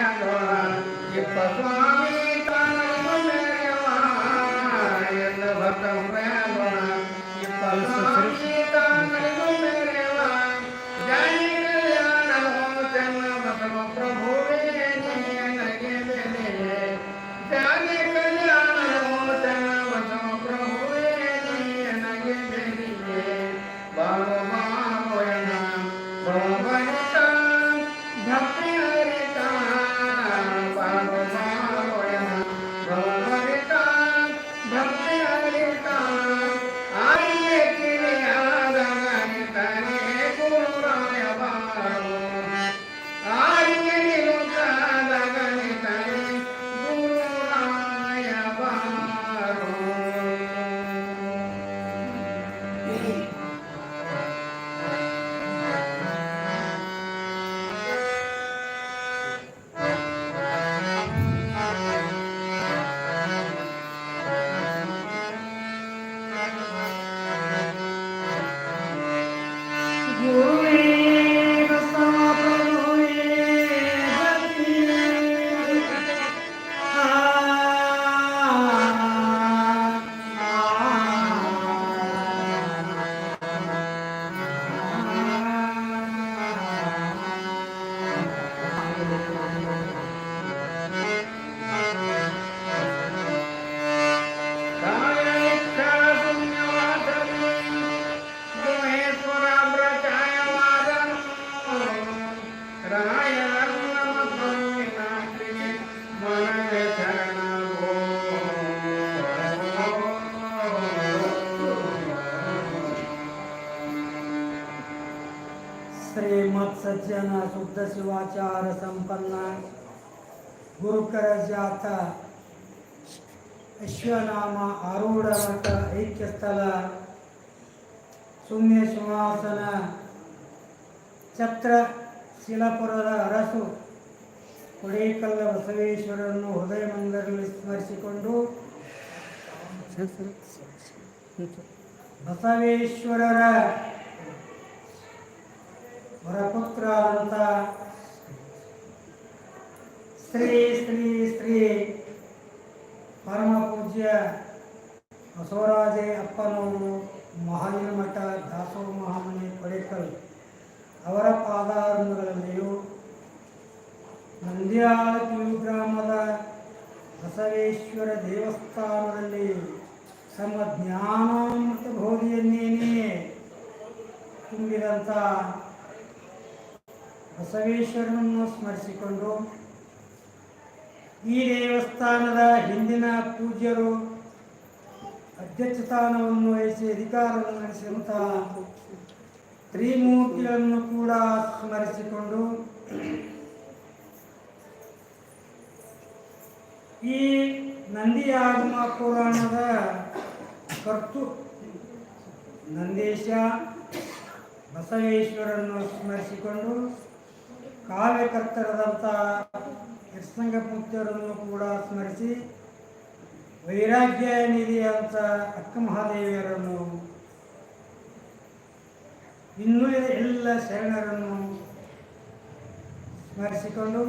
Thank you. ಜನ ಶುದ್ಧ ಶಿವಾಚಾರ ಸಂಪನ್ನ. ಗುರುಕರ ಜಾತ ವಿಶ್ವನಾಮ ಆರೂಢ ಮಠ ಐಕ್ಯಸ್ಥಳ. ಸುಮ್ಯ ಸಿಂಹಾಸನ. ಛತ್ರ ಶಿಲಾಪುರದ ಅರಸು ಕೊಡೇಕಲ್ಲ ಬಸವೇಶ್ವರನ್ನು ಹೃದಯ ಮಂದರಲ್ಲಿ ಸ್ಮರಿಸಿಕೊಂಡು ಬಸವೇಶ್ವರರ ವರಪುತ್ರರಾದಂಥ ಶ್ರೀ ಶ್ರೀ ಶ್ರೀ ಪರಮ ಪೂಜ್ಯ ಬಸವರಾಜೆ ಅಪ್ಪನವರು ಮಹಾವೀರ ಮಠ ದಾಸೋಹ ಮಹಾಮನೆ ಕೊಡೇಕಲ್ ಅವರ ಪಾದಾರಂಭಗಳಲ್ಲಿಯೂ ನಂದ್ಯಾಳ ಗ್ರಾಮದ ಬಸವೇಶ್ವರ ದೇವಸ್ಥಾನದಲ್ಲಿ ತಮ್ಮ ಜ್ಞಾನಾಮೃತ ಬೋಧಿಯನ್ನೇನೇ ನೀಡಿದಂಥ ಬಸವೇಶ್ವರನನ್ನು ಸ್ಮರಿಸಿಕೊಂಡು ಈ ದೇವಸ್ಥಾನದ ಹಿಂದಿನ ಪೂಜ್ಯರು ಅಧ್ಯಕ್ಷಸ್ಥಾನವನ್ನು ವಹಿಸಿ ಅಧಿಕಾರವನ್ನು ನಡೆಸಿದಂತಹ ತ್ರಿಮೂರ್ತಿಗಳನ್ನು ಕೂಡ ಸ್ಮರಿಸಿಕೊಂಡು ಈ ನಂದಿಯಾಗಮ ಪುರಾಣದ ಕರ್ತು ನಂದೇಶ ಬಸವೇಶ್ವರನ್ನು ಸ್ಮರಿಸಿಕೊಂಡು ಕಾವ್ಯಕರ್ತರಾದಂಥ ಯಶಸಂಗಮೂರ್ತಿಯವರನ್ನು ಕೂಡ ಸ್ಮರಿಸಿ ವೈರಾಗ್ಯ ನಿಧಿಯಂತ ಅಕ್ಕ ಮಹಾದೇವಿಯರನ್ನು ಇನ್ನೂ ಎಲ್ಲ ಶರಣರನ್ನು ಸ್ಮರಿಸಿಕೊಂಡು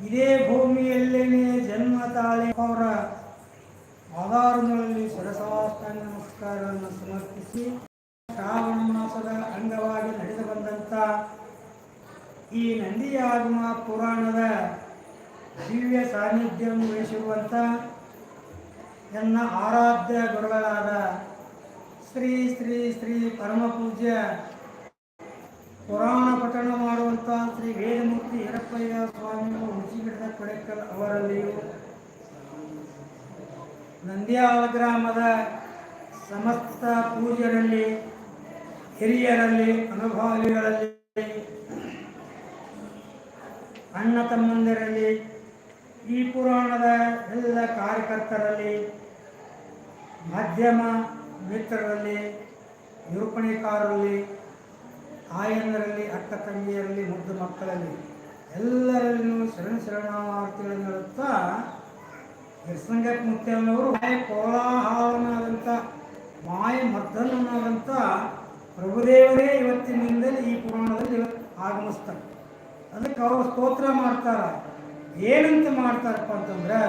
ಇದೇ ಭೂಮಿಯಲ್ಲೇನೆ ಜನ್ಮ ತಾಳಿ ಅವರ ಆಧಾರಗಳಲ್ಲಿ ಸರಸಾಷ್ಟಾಂಗ ನಮಸ್ಕಾರವನ್ನು ಸಮರ್ಪಿಸಿ ಶ್ರಾವಣ ಮಾಸದ ಅಂಗವಾಗಿ ನಡೆದು ಬಂದಂಥ ಈ ನಂದಿಯಾಗಮ ಪುರಾಣದ ದಿವ್ಯ ಸಾನ್ನಿಧ್ಯವನ್ನು ವಹಿಸಿರುವಂಥ ನನ್ನ ಆರಾಧ್ಯ ಗುರುಗಳಾದ ಶ್ರೀ ಶ್ರೀ ಶ್ರೀ ಪರಮ ಪೂಜ್ಯ ಪುರಾಣ ಪಠಣ ಮಾಡುವಂಥ ಶ್ರೀ ವೇದಮೂರ್ತಿ ಈರಪ್ಪಯ್ಯ ಸ್ವಾಮಿಗಳು ಹುಣಸಿಗಿಡದ ಕೊಡೆಕಲ್ ಅವರಲ್ಲಿಯೂ ನಂದ್ಯಾಲ ಗ್ರಾಮದ ಸಮಸ್ತ ಪೂಜ್ಯರಲ್ಲಿ, ಹಿರಿಯರಲ್ಲಿ, ಅನುಭಾವಿಗಳಲ್ಲಿ ಅಣ್ಣ ತಮ್ಮಂದಿರಲ್ಲಿ, ಈ ಪುರಾಣದ ಎಲ್ಲ ಕಾರ್ಯಕರ್ತರಲ್ಲಿ, ಮಾಧ್ಯಮ ಮಿತ್ರರಲ್ಲಿ ನಿರೂಪಣೆಕಾರರಲ್ಲಿ ತಾಯಂದರಲ್ಲಿ, ಅಕ್ಕ ತಂಗಿಯರಲ್ಲಿ, ಮುದ್ದು ಮಕ್ಕಳಲ್ಲಿ ಎಲ್ಲರಲ್ಲೂ ಶರಣ ಶರಣಾರ್ಥಿಗಳನ್ನು ಹೇಳುತ್ತಾ ಮುತ್ತಯ್ಯನವರು ಮಾಯ ಕೋಲಾಹಲನಾದಂಥ ಮಾಯ ಮರ್ದನನಾದಂಥ ಪ್ರಭುದೇವರೇ ಇವತ್ತಿನಿಂದಲೇ ಈ ಪುರಾಣದಲ್ಲಿ ಆಗಮಿಸ್ತಾರೆ. ಅದಕ್ಕೆ ಅವರು ಸ್ತೋತ್ರ ಮಾಡ್ತಾರ. ಏನಂತ ಮಾಡ್ತಾರಪ್ಪ ಅಂತಂದ್ರೆ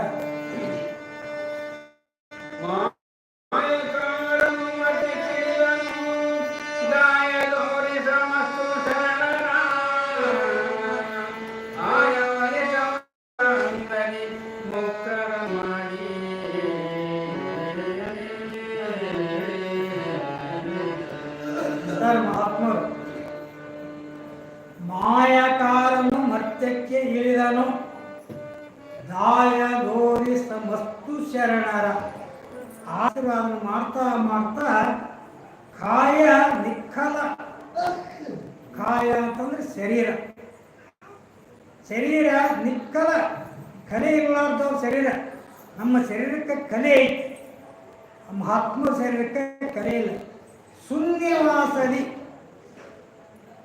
ಶೂನ್ಯವಾಸದಿ.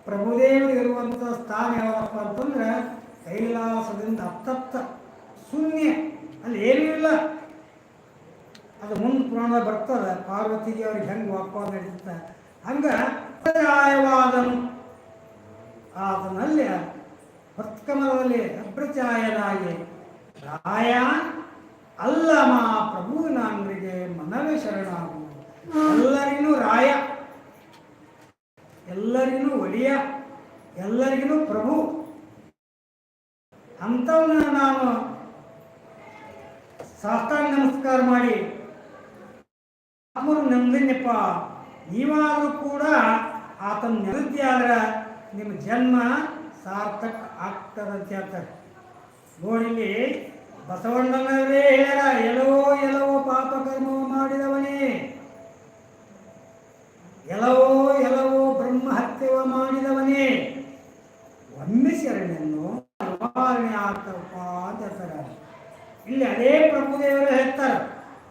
ಪ್ರಭುದೇವರು ಇರುವಂಥ ಸ್ಥಾನ ಯಾವಪ್ಪ ಅಂತಂದ್ರೆ ಕೈಲಾಸದಿಂದ ಅತ್ತತ್ತ ಶೂನ್ಯ. ಅಲ್ಲಿ ಏನೂ ಇಲ್ಲ. ಅದು ಮುಂದೆ ಪುರಾಣ ಬರ್ತದೆ, ಪಾರ್ವತಿಗೆ ಅವ್ರಿಗೆ ಹೆಂಗೆ ವಾಪಸ್ ನಡೀತ ಹಂಗೆ ಅಪ್ರಚಾಯವಾದನು ಆತನಲ್ಲಿ ಹೊತ್ಕಮಲದಲ್ಲಿ ಅಪ್ರಚಾಯನಾಗಿ ರಾಯ ಅಲ್ಲಮ ಪ್ರಭುವಿನಂದ್ರಿಗೆ ಮನವೇ ಶರಣಾಗು ಎಲ್ಲರಿಗೂ ರಾಯ. ಎಲ್ಲರಿಗೂ ಒಡೆಯ. ಎಲ್ಲರಿಗೂ ಪ್ರಭು. ಅಂಥವನ್ನ ನಾನು ಸಾಷ್ಟಾಂಗ ನಮಸ್ಕಾರ ಮಾಡಿ ಅವರು ನಂದಿನಪ್ಪ ನೀವಾದರೂ ಕೂಡ ಆತನ ನಿವೃತ್ತಿ ಆದ್ರೆ ನಿಮ್ಮ ಜನ್ಮ ಸಾರ್ಥಕ ಆಗ್ತದಂತ ಹೇಳ್ತಾರೆ. ನೋಡಿಲ್ಲಿ ಬಸವಣ್ಣನವರೇ ಹೇಳ್ಯಾರ ಎಲ್ಲವೋ ಎಲ್ಲವೋ ಪಾಪ ಮಾಡಿದವನೇ. ಎಲ್ಲವೋ ಎಲ್ಲವೋ ಬ್ರಹ್ಮ ಹತ್ಯವ ಮಾಡಿದವನೇ. ಒಮ್ಮೆ ಶರಣೆಯನ್ನು ನಿವಾರಣೆ ಆಗ್ತಪ್ಪ ಅಂತ ಹೇಳ್ತಾರೆ ಇಲ್ಲಿ ಅದೇ ಪ್ರಭುದೇವರು ಹೇಳ್ತಾರೆ.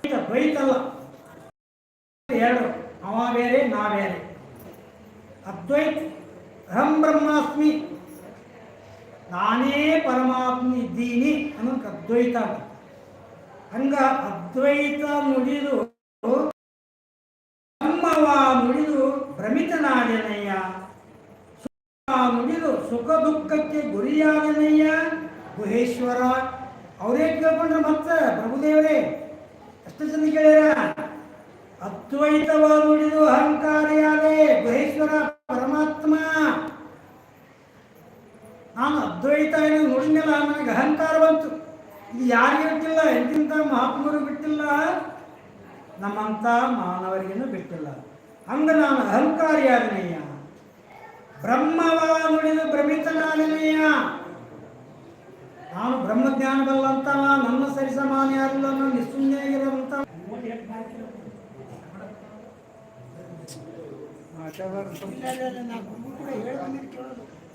ಬೈತ ಬೈತಲ್ಲ. ಎರಡು, ಅವ ಬೇರೆ, ನಾ ಬೇರೆ. ಅದ್ವೈತ್, ಅಹಂ ಬ್ರಹ್ಮಾಸ್ಮಿ. ನಾನೇ ಪರಮಾತ್ಮ ಇದ್ದೀನಿ ಅನ್ನೋಕ್ಕೆ ಅದ್ವೈತ ಹಂಗ ಅದ್ವೈತ ನುಡಿದು ಬ್ರಹ್ಮವ ನುಡಿದು ಭ್ರಮಿತನಾದನಯ್ಯ ಸುಖ ನುಡಿದು ಸುಖ ದುಃಖಕ್ಕೆ ಗುರಿಯಾದನಯ್ಯ ಗುಹೇಶ್ವರ, ಅವರೇ ಕೇಳ್ಕೊಂಡ್ರೆ ಮತ್ತೆ ಪ್ರಭುದೇವರೇ, ಎಷ್ಟು ಜನ ಕೇಳ್ಯಾರ? ಅದ್ವೈತವ ನುಡಿದು ಅಹಂಕಾರಿಯಾದೆ ಗುಹೇಶ್ವರ ಪರಮಾತ್ಮ. ನಾನು ಅದ್ವೈತ ಏನು ನುಡಿನಲ್ಲ ನನಗೆ ಅಹಂಕಾರ ಬಂತು. ಇದು ಯಾರಿಗೆ ಬಿಟ್ಟಿಲ್ಲ ಎಂತಿಂತ ಮಹಾತ್ಮರು ಬಿಟ್ಟಿಲ್ಲ, ನಮ್ಮಂತ ಮಾನವರಿಗೇನು ಬಿಟ್ಟಿಲ್ಲ. ಹಂಗ ನಾನು ಅಹಂಕಾರಿಯಾದನಯ್ಯ ಬ್ರಹ್ಮವ ನುಡಿದು ಭ್ರಮಿತನಾದನೆಯ ನಾನು ಬ್ರಹ್ಮಜ್ಞಾನ ಬಲ್ಲಂತವ ನನ್ನ ಸರಿಸಮಾನ ಯಾರಿಲ್ಲ ನಾನು ನಿಸ್ಸುನ್ಯಾಗಿರುವಂತ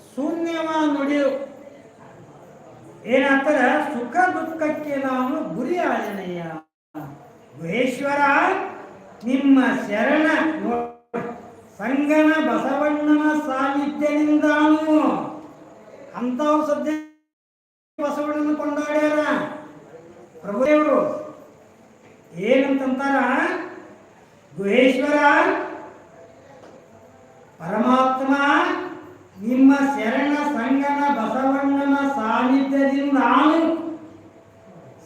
ಶೂನ್ಯವ ನುಡಿದು. ಏನಂತಾರ ಸುಖ ದುಃಖಕ್ಕೆ ನಾನು ಗುರಿ ಆದನೆಯ ಗುಹೇಶ್ವರ ನಿಮ್ಮ ಶರಣ ಸಂಗನ ಬಸವಣ್ಣನ ಸಾನ್ನಿಧ್ಯದಿಂದಾನು ಅಂಥವು ಸದ್ಯ ಬಸವಣ್ಣನ ಕೊಂಡಾಡ್ಯಾರ. ಪ್ರಭುದೇವರು, ಏನಂತಂತಾರ? ಗುಹೇಶ್ವರ, ಪರಮಾತ್ಮ, ನಿಮ್ಮ ಶರಣ ಸಂಗನ ಬಸವಣ್ಣನ ಸಾನ್ನಿಧ್ಯದಿಂದ ನಾನು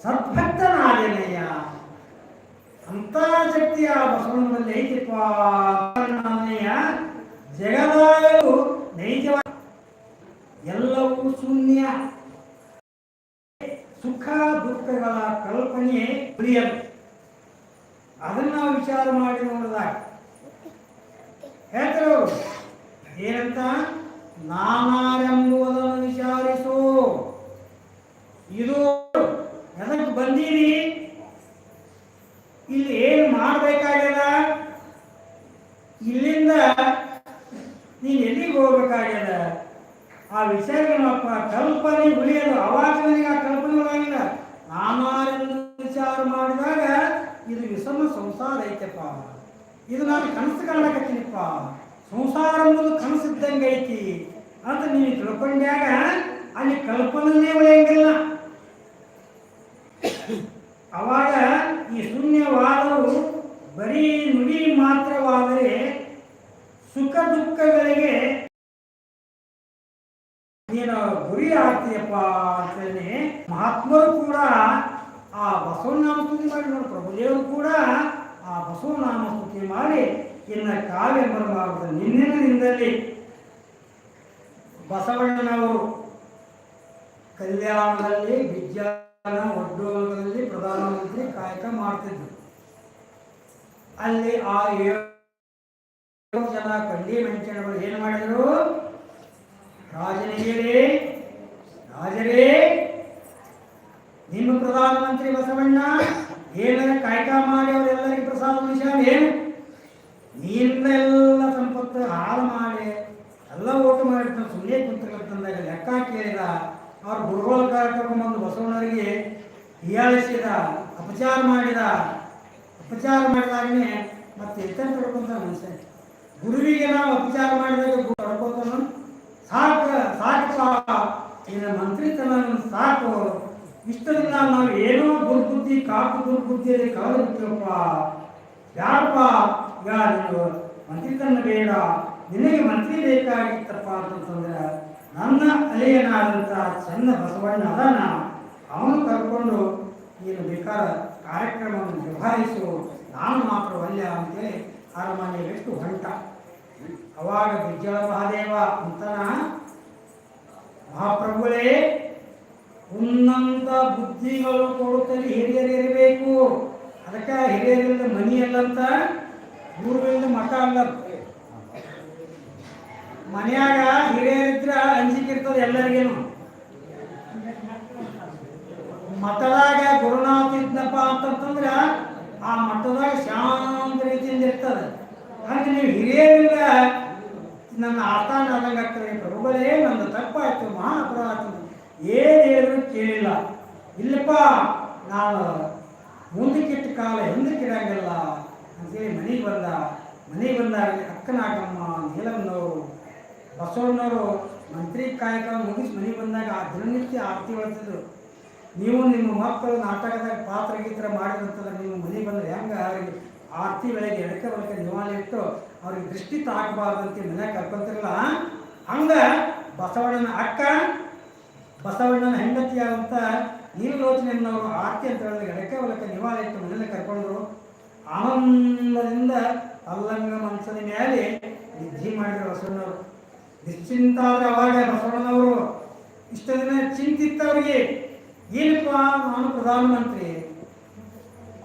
ಸದ್ಭಕ್ತನಾದೆನಯ್ಯ ಅಂತ ಶಕ್ತಿ ಆ ಬಸವಣ್ಣನಲ್ಲಿ ಐತಿಪ್ಪ ನಾನಯ್ಯ ಜಗದಾಯು ನೈಜವ ಎಲ್ಲವೂ ಶೂನ್ಯ. ಸುಖ, ದುಃಖಗಳ ಕಲ್ಪನೆ ಪ್ರಿಯರು ಅದನ್ನ ವಿಚಾರ ಮಾಡಿ ನೋಡಿದಾಗ ಹೇಳ್ತಾರೆ ಅವರು ಏನಂತ ನಾನಾರೆಂಬುದನ್ನು ವಿಚಾರಿಸು ಇದು ಎದಕ್ಕೆ ಬಂದೀನಿ ಇಲ್ಲಿ ಏನು ಮಾಡಬೇಕಾಗ್ಯದ ಇಲ್ಲಿಂದ ನೀನು ಎಲ್ಲಿಗೆ ಹೋಗ್ಬೇಕಾಗ್ಯದ ಆ ವಿಷಯಗಳಪ್ಪ ಕಲ್ಪನೆ ಉಳಿಯಲು ಅವಾಗ ನನಗೆ ಆ ಕಲ್ಪನೆ ಒಳಗಿಲ್ಲ ನಾನಾರೆಂದು ವಿಚಾರ ಮಾಡಿದಾಗ ಇದು ವಿಷಮ ಸಂಸಾರ ಐತೆಪ್ಪ ಇದು ನಾನು ಕನಸು ಕಾಣಕತ್ತೀನಿಪ್ಪ ಸಂಸಾರ ಅನ್ನೋದು ಕನಸಿದ್ದಂಗೆ ಐತಿ ಅಂತ ನೀನು ತಿಳ್ಕೊಂಡ್ಯಾಗ ಅಲ್ಲಿ ಕಲ್ಪನೆ ಉಳಿಯಂಗಿಲ್ಲ ಅವಾಗ ಈ ಶೂನ್ಯವಾದವು ಬರೀ ನುಡಿ ಮಾತ್ರವಾದರೆ ಸುಖ ದುಃಖಗಳಿಗೆ ನೀನು ಗುರಿ ಆಗ್ತೀಯಪ್ಪ ಅಂತೇಳಿ ಮಹಾತ್ಮರು ಕೂಡ ಆ ಬಸವನಾಮ ಸ್ತುತಿ ಮಾಡಿ ನೋಡಿ, ಪ್ರಭುದೇವರು ಕೂಡ ಆ ಬಸವನಾಮ ಸ್ತುತಿ ಮಾಡಿ ಇನ್ನ ಕಾವ್ಯ ಬರಬಾರದು ನಿನ್ನಿನ ದಿನದಲ್ಲಿ ಬಸವಣ್ಣನವರು ಕಲ್ಯಾಣದಲ್ಲಿ ವಿಜ್ಞಾನ ಉದ್ಯೋಗದಲ್ಲಿ ಪ್ರಧಾನಮಂತ್ರಿ ಕಾಯಕ ಮಾಡ್ತಿದ್ರು. ಅಲ್ಲಿ ಆ ಏಳು ಜನ ಕಂಡಿ ಮೆಂಚನಗಳು ಏನು ಮಾಡಿದರು? ತಡ್ಕೊಂತ ಮನುಷ್ಯ ಗುರುವಿಗೆ ನಾವು ಅಪಚಾರ ಮಾಡಿದಾಗ ಗುರು ಸಾಕು ಸಾಕು ಇನ್ನು ಮಂತ್ರಿತನ ಸಾಕು. ಇಷ್ಟದಿಂದ ನಾವು ಏನೋ ದುರ್ಬುದ್ಧಿ ಕಾಪು ದುರ್ಬುದ್ಧಿಯಲ್ಲಿ ಕಳೆದು ಬಿಟ್ಟಿವಪ್ಪ ಯಾರಪ್ಪ? ನೀನು ಮಂತ್ರಿತನ ಬೇಡ. ನಿನಗೆ ಮಂತ್ರಿ ಬೇಕಾಗಿತ್ತಪ್ಪ ಅಂತಂದ್ರೆ ನನ್ನ ಅಲೆಯನಾದಂಥ ಚಂದ ಬಸವಣ್ಣ ಅದನ್ನ ಅವನು ಕರ್ಕೊಂಡು ನೀನು ಬೇಕಾದ ಕಾರ್ಯಕ್ರಮವನ್ನು ನಿಭಾಯಿಸು. ನಾನು ಮಾತ್ರ ಒಳ್ಳೆಯ ಅಂತೇಳಿ ಅರಮನೆಗೆಷ್ಟು ಹೊಂಟ. ಅವಾಗ ಬಿಜ್ಜಳ ಮಹಾದೇವ ಅಂತನ ಮಹಾಪ್ರಭುಗಳೇ, ಉನ್ನತ ಬುದ್ಧಿಗಳು ಕೊಡುತ್ತಲ್ಲಿ ಹಿರಿಯರಿರಬೇಕು. ಅದಕ್ಕೆ ಹಿರಿಯರಿಂದ ಮನಿ ಅಲ್ಲಂತ ಮಠ ಅಲ್ಲ ಮನೆಯಾಗ ಹಿರಿಯರಿದ್ರೆ ಅಂಜಿಕೆ ಇರ್ತದೆ ಎಲ್ಲರಿಗೇನು. ಮಠದಾಗ ಗುರುನಾಥ ಇದ್ನಪ್ಪ ಅಂತಂತಂದ್ರ, ಆ ಮಠದಾಗ ಶಾಂತ ಇರ್ತದೆ ಹಾಗೆ ನೀವು ಹಿರಿಯರಿಂದ ನನ್ನ ಅರ್ಥ ಆಗ್ತದೆ ಪ್ರಭುಗಳೇ ನನ್ನ ತಪ್ಪಾಯ್ತು, ಮಹಾ ಅಪರಾಧ. ಏನು ಹೇಳಿದ್ರು ಕೇಳಿಲ್ಲ. ಇಲ್ಲಪ್ಪ, ನಾನು ಮುಂದಕ್ಕಿಟ್ಟ ಕಾಲ ಹಿಂದಕ್ಕಿಡಂಗಿಲ್ಲ ಅಂತೇಳಿ ಮನೆಗೆ ಬಂದ, ಮನೆಗೆ ಬಂದಾಗ ಅಕ್ಕನಾಗಮ್ಮ, ನೀಲಮ್ಮನವರು ಬಸವಣ್ಣವರು ಮಂತ್ರಿ ಕಾಯಕ ಮುಗಿಸಿ ಮನೆಗೆ ಬಂದಾಗ ಆ ದಿನನಿತ್ಯ ಆರತಿ ಹೊಳ್ತಿದ್ರು ನೀವು ನಿಮ್ಮ ಮಕ್ಕಳು ನಾಟಕದಾಗ ಪಾತ್ರ ಗೀತ್ರ ಮಾಡಿದಂತಂದ್ರೆ ನೀವು ಮನೆಗೆ ಬಂದ್ರೆ ಹೆಂಗೆ ಆರತಿ ಬೆಳಗ್ಗೆ ಎಡಕ ಬಳಿಕ ನಿವಾಳಿ ಇಟ್ಟು ಅವ್ರಿಗೆ ದೃಷ್ಟಿ ತಾಕಬಾರ್ದಂತ ಮನ್ಯಾಗ ಕರ್ಕೊಂತಿರಲ್ಲ, ಹಂಗ ಬಸವಣ್ಣನ ಅಕ್ಕ, ಬಸವಣ್ಣನ ಹೆಂಡತಿಯಾದಂಥ ನೀಲೋಚನೆಯನ್ನವರು ಆರತಿ ಅಂತ ಹೇಳಿದ್ರೆ ಎಡಕ್ಕೆ ಬಳಿಕ ನಿವಾಳಿ ಇಟ್ಟು ಮನೇಲಿ ಕರ್ಕೊಂಡ್ರು. ಆನಂದದಿಂದ ಅಲ್ಲಂಗ ಮನಸ್ಸಿನ ಮೇಲೆ ನಿದ್ದೆ ಮಾಡಿದ್ರು ಬಸವಣ್ಣವರು. ಆದ್ರೆ ಅವಾಗ ಬಸವಣ್ಣನವರು ಇಷ್ಟ ದಿನ ಚಿಂತಿತ್ತವರಿಗೆ, ಏನಪ್ಪ ನಾನು ಪ್ರಧಾನಮಂತ್ರಿ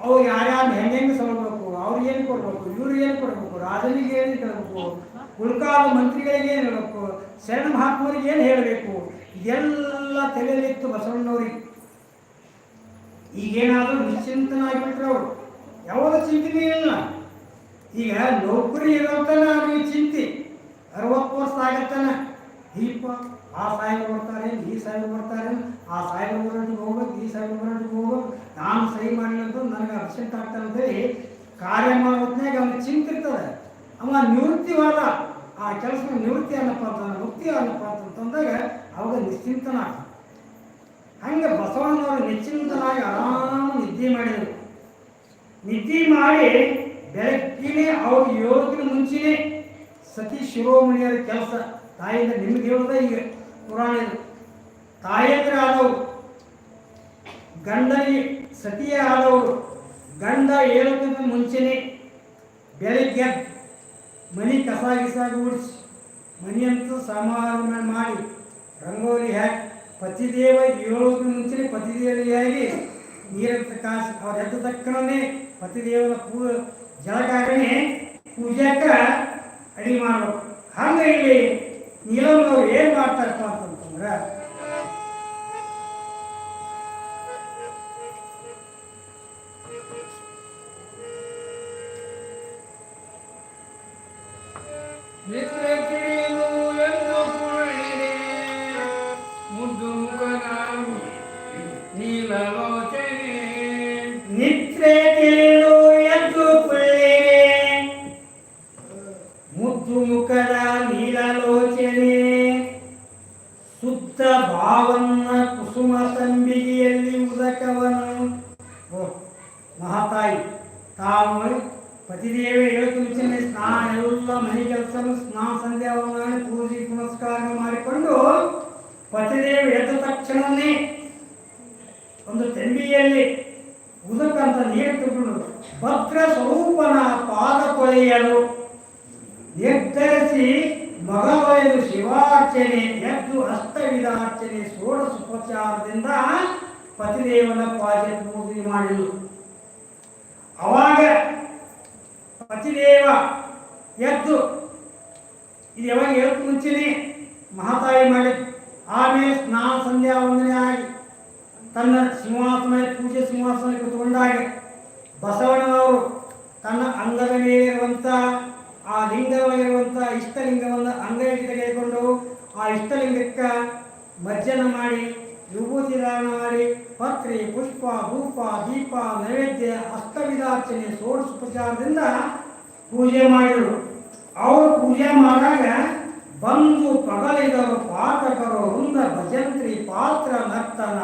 ಅವ್ರು ಯಾರ್ಯಾರು ಹೆಂಗೆ ಸವಲ್ಬೇಕು ಅವ್ರಿಗೆ ಏನು ಕೊಡ್ಬೇಕು? ಇವ್ರಿಗೆ ಏನು ಕೊಡ್ಬೇಕು? ರಾಜನಿಗೆ ಏನು ಹೇಳಬೇಕು? ಉಳ್ಕಾದ ಮಂತ್ರಿಗಳಿಗೆ ಏನು ಹೇಳಬೇಕು? ಶರಣ ಮಹಾತ್ಮರಿಗೆ ಏನು ಹೇಳಬೇಕು? ಇದೆಲ್ಲ ತಲೆಯಲ್ಲಿತ್ತು ಬಸವಣ್ಣವ್ರಿಗೆ. ಈಗೇನಾದರೂ ನಿಶ್ಚಿಂತನಾಗಿಬಿಟ್ರೆ ಅವರು. ಯಾವ ಚಿಂತನೆ ಇಲ್ಲ. ಈಗ ನೌಕರಿ ಇರೋತನ ಅವ್ರಿಗೆ ಚಿಂತೆ. ಅರವತ್ತು ವರ್ಷ ಆಗತ್ತಾನ ದೀಪ, ಆ ಸಾಯಿಲ್ ಬರ್ತಾರೆ, ಈ ಸಾಯಿಲ್ ಬರ್ತಾರೆ, ಆ ಸಾಯಿಲ್ ಬರೋಟಿಗೆ ಹೋಗ್ಬೇಕು, ಈ ಸಾಯಿಲ್ ಬರೋಟಿಗೆ ಹೋಗ್ಬೇಕು. ನಾನು ಸಹಿ ಮಾಡಿಲ್ಲಂತ ನನಗೆ ಅಪ್ಸೆಂಟ್ ಆಗ್ತಾನೆ ಕಾರ್ಯ ಮಾಡೋದ್ನಾಗ ಹೊತ್ತಿನಾಗ ಚಿಂತೆ ಇರ್ತದೆ. ಅವ ನಿವೃತ್ತಿವಾದ ಆ ಕೆಲಸ ನಿವೃತ್ತಿ ಅನ್ನಪ್ಪ ಅಂತ ಮುಕ್ತಿ ಅನ್ನಪ್ಪ ಅಂತಂದಾಗ ಅವಾಗ ನಿಶ್ಚಿಂತನ ಹಂಗೆ ಬಸವಣ್ಣವರು ನಿಶ್ಚಿಂತನಾಗಿ ಆರಾಮ ನಿದ್ದೆ ಮಾಡಿದರು. ನಿದ್ದೆ ಮಾಡಿ ಬೆಳಗ್ಗಿನೇ ಅವ್ರು ಯೋಗಿನ ಮುಂಚೆನೇ ಸತಿ ಶಿರೋಮಣಿಯರ ಕೆಲಸ. ತಾಯಿಂದ ನಿಮ್ಗೆ ಹೇಳೋದ ಈಗ ಪುರಾಣ ತಾಯಂದ್ರೆ ಆದವರು ಗಂಡನಿಗೆ ಸತಿಯೇ ಆದವರು ಗಂಡ ಏಳಕ್ಕಿಂತ ಮುಂಚೆನೆ ಬೆಳಗ್ಗೆ ಮನೆ ಕಸ ಗಿಸ ಗುಡಿಸಿ ಮನೆಯಂತೂ ಸಮಾರಂಭ ಮಾಡಿ ರಂಗೋಲಿ ಹಾಕಿ ಪತಿದೇವ ಏಳೋದ್ರ ಮುಂಚೆನೆ ಪತಿದೇವಿಯಾಗಿ ನೀರಂತ ಕಾಸು, ಅವ್ರ ಎದ್ದ ತಕ್ಕನೇ ಪತಿದೇವನ ಪೂ ಜಲಕಾರಣೆ ಪೂಜಾಕ ಅಡಿಗೆ ಮಾಡಬೇಕು. ಹಂಗೆ ಇಲ್ಲಿ ನೀಲಮ್ಮನವ್ರು ಏನು ಮಾಡ್ತಾರಪ್ಪ ಅಂತಂತಂದ್ರೆ Vem ಭದ್ರ ಸ್ವರೂಪನ ಪಾದ ಕೊಲೆಯನು ನಿರ್ಧರಿಸಿ ಮಗವಯನು ಶಿವಾರ್ಚನೆ ಎದ್ದು ಅಷ್ಟವಿಧಾರ್ಚನೆ ಸುಪಚಾರದಿಂದ ಪತಿದೇವನ ಪಾದ ಪೂಜೆ ಮಾಡಿದರು ಅವಾಗ ಪತಿದೇವ ಎದ್ದು, ಇದು ಯಾವಾಗ ಹೇಳಕ್ ಮುಂಚೆನೆ ಮಹಾತಾಯಿ ಮಾಡಿ ಆಮೇಲೆ ಸ್ನಾನ ಸಂಧ್ಯಾ ವಂದನೆ ಆಗಿ ತನ್ನ ಸಿಂಹಾಸನ ಪೂಜೆ ಸಿಂಹಾಸನ ಕುತ್ಕೊಂಡಾಗ ಬಸವಣ್ಣನವರು ತನ್ನ ಅಂಗದ ಮೇಲಿರುವಂಥ ಆ ಲಿಂಗವಾಗಿರುವಂತಹ ಇಷ್ಟಲಿಂಗವನ್ನು ಅಂಗೈಗೆ ತೆಗೆದುಕೊಂಡು ಆ ಇಷ್ಟಲಿಂಗಕ್ಕೆ ಮಜ್ಜನ ಮಾಡಿ ವಿಭೂತಿ ಧಾರಣ ಮಾಡಿ, ಪತ್ರಿ, ಪುಷ್ಪ, ಧೂಪ, ದೀಪ, ನೈವೇದ್ಯ ಅಷ್ಟವಿಧಾರ್ಚನೆ ಪ್ರಚಾರದಿಂದ ಪೂಜೆ ಮಾಡಿದರು. ಅವರು ಪೂಜೆ ಮಾಡಿದಾಗ ಬಂದು ಪಗಲಿದರು ಪಾತಕರು, ವೃಂದ, ಭಜಂತ್ರಿ, ಪಾತ್ರ, ನರ್ತನ.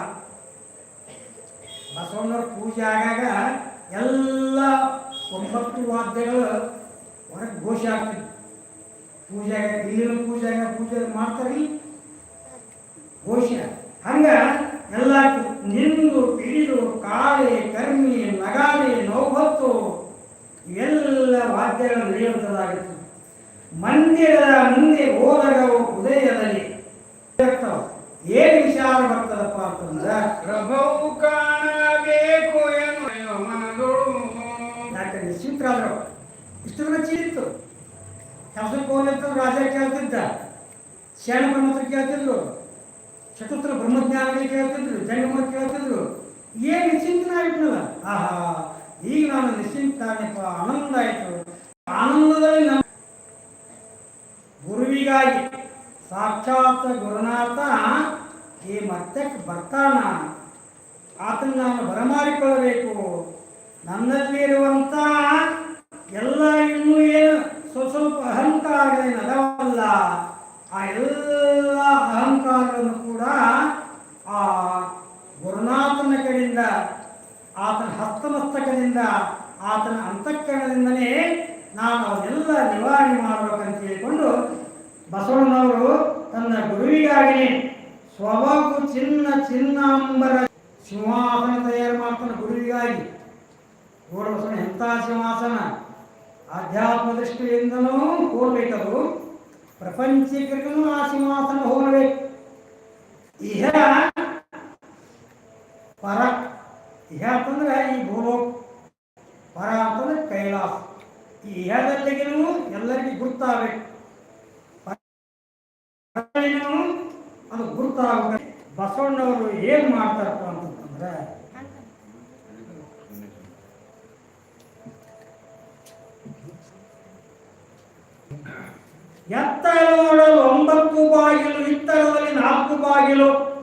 ಬಸವಣ್ಣವ್ರ ಪೂಜೆ ಆಗಾಗ ಎಲ್ಲ ಒಂಬತ್ತು ವಾದ್ಯಗಳು ಹೊರಗೆ ಘೋಷ ಆಗ್ತದೆ ಪೂಜೆ ಇಲ್ಲಿನ ಪೂಜೆ ಪೂಜೆ ಮಾಡ್ತಾರೆ? ಘೋಷ. ಹಂಗ ಎಲ್ಲ ನಿಂದು, ಪಿಡಿದು, ಕಾಳೆ, ಕರ್ಮಿ ನಗಾರಿ ನೌಬತ್ತು ಇವೆಲ್ಲ ವಾದ್ಯಗಳು ನಡೆಯುವಂಥದ್ದಾಗಿತ್ತು ಮಂದಿರದ ಮುಂದೆ ಹೋದಗವು ಉದಯದಲ್ಲಿ ಏನು ವಿಚಾರ ಬರ್ತದಪ್ಪ ಅಂತಂದ್ರೆ ಹೋಗ್ಲಿರ್ತಂದ್ರೆ ರಾಜ ಕೇಳ್ತಿದ್ದ. ಶರಣ ಬ್ರಹ್ಮತ್ರ ಕೇಳ್ತಿದ್ರು. ಚತುರ್ಥ ಬ್ರಹ್ಮಜ್ಞಾನಿಗೆ ಕೇಳ್ತಿದ್ರು. ಜಂಗಮ ಕೇಳ್ತಿದ್ರು. ಏನು ನಿಶ್ಚಿಂತನ ಆಯ್ತಲ್ಲ ಆಹಾ, ಈಗ ನಾನು ನಿಶ್ಚಿಂತ ಆನಂದ ಆಯಿತು. ಆನಂದದಲ್ಲಿ ನಮ್ಮ ಗುರುವಿಗಾಗಿ ಸಾಕ್ಷಾತ್ ಗುರುನಾಥ ಈ ಮತ್ತಕ್ಕೆ ಬರ್ತಾನ. ಆತನ ನಾನು ಬರಮಾಡಿಕೊಳ್ಳಬೇಕು. ನನ್ನಲ್ಲಿರುವಂಥ ಎಲ್ಲ ಇನ್ನೂ ಸ್ವಲ್ಪ ಸ್ವಲ್ಪ ಅಹಂಕಾರಗಳೇನು ಅದವಲ್ಲ ಆ ಎಲ್ಲ ಅಹಂಕಾರಗಳನ್ನು ಕೂಡ ಆ ಗುರುನಾಥನ ಕಡೆಯಿಂದ, ಆತನ ಹಸ್ತಮಸ್ತಕದಿಂದ, ಆತನ ಅಂತಃಕರಣದಿಂದಲೇ ನಾನು ಅವನ್ನೆಲ್ಲ ನಿವಾರಣೆ ಮಾಡಬೇಕಂತ ಹೇಳಿಕೊಂಡು ಬಸವಣ್ಣನವರು ತನ್ನ ಗುರುವಿಗಾಗಿ ಸ್ವಭಾವ ಚಿನ್ನ ಚಿನ್ನಾಂಬರ ಸಿಂಹಾಸನ ತಯಾರು ಮಾಡ್ತಾನೆ ಗುರುವಿಗಾಗಿ. ಬಸವಣ್ಣ ಎಂಥ ಸಿಂಹಾಸನ? ಆಧ್ಯಾತ್ಮ ದೃಷ್ಟಿಯಿಂದನೂ ಹೋಗ್ಬೇಕದು ಪ್ರಪಂಚೀಕರಿಗೂ ಆ ಸಿಂಹಾಸನ ಹೋಗಬೇಕು ಇಹ ಪರ, ಇಹ ಅಂತಂದ್ರೆ ಈ ಭೂಲೋಕ, ಪರ ಅಂತಂದ್ರೆ ಕೈಲಾಸ. ಈ ಇಹದಲ್ಲಿಗೂ ಎಲ್ಲರಿಗೂ ಗುರ್ತಾಗಬೇಕು. ಅದು ಗುರುತಾಗಬೇಕು. ಬಸವಣ್ಣವರು ಏನು ಮಾಡ್ತಾರಪ್ಪ ಅಂತಂದ್ರೆ ಒಂಬತ್ತು ಬಾಗಿಲು ಇತ್ತರದಲ್ಲಿ ನಾಲ್ಕು ಬಾಗಿಲು